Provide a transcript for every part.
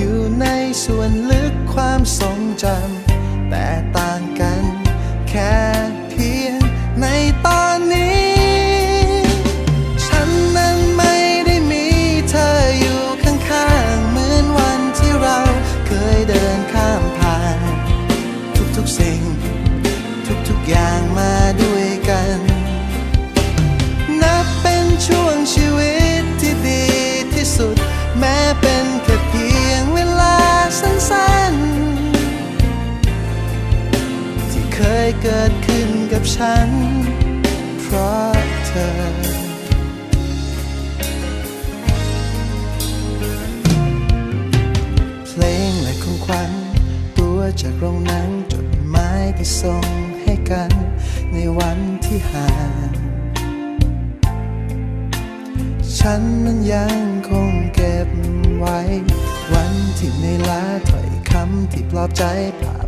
อยู่ในส่วนลึกความทรงจำแต่ต่างกันแค่เพียงในตอนนี้ ฉันนั้นไม่ได้มีเธออยู่ข้างๆ เหมือนวันที่เราเคยเดินข้ามผ่าน ทุกๆสิ่ง ทุกๆอย่างมาด้วยกัน นับเป็นช่วงชีวิตที่ดีที่สุด ยเกิดขึ้นกับฉัน เพราะเธอ เพลงและของขวัญตัวจากโรงหนังจดหมายที่ส่งให้กัน ในวันที่ห่างฉันนั้นยังคงเก็บไว้ วันที่ในลาถ้อยคำที่ปลอบใจภา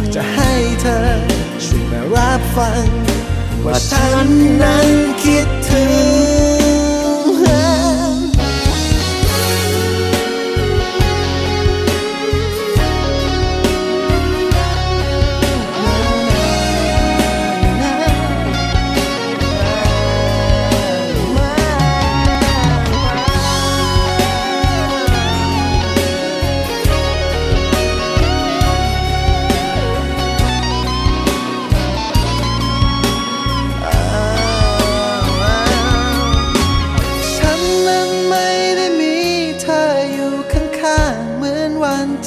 อยากจะให้เธอช่วยมารับฟัง ว่าฉันนั้น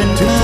น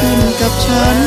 ขึ้นกับฉัน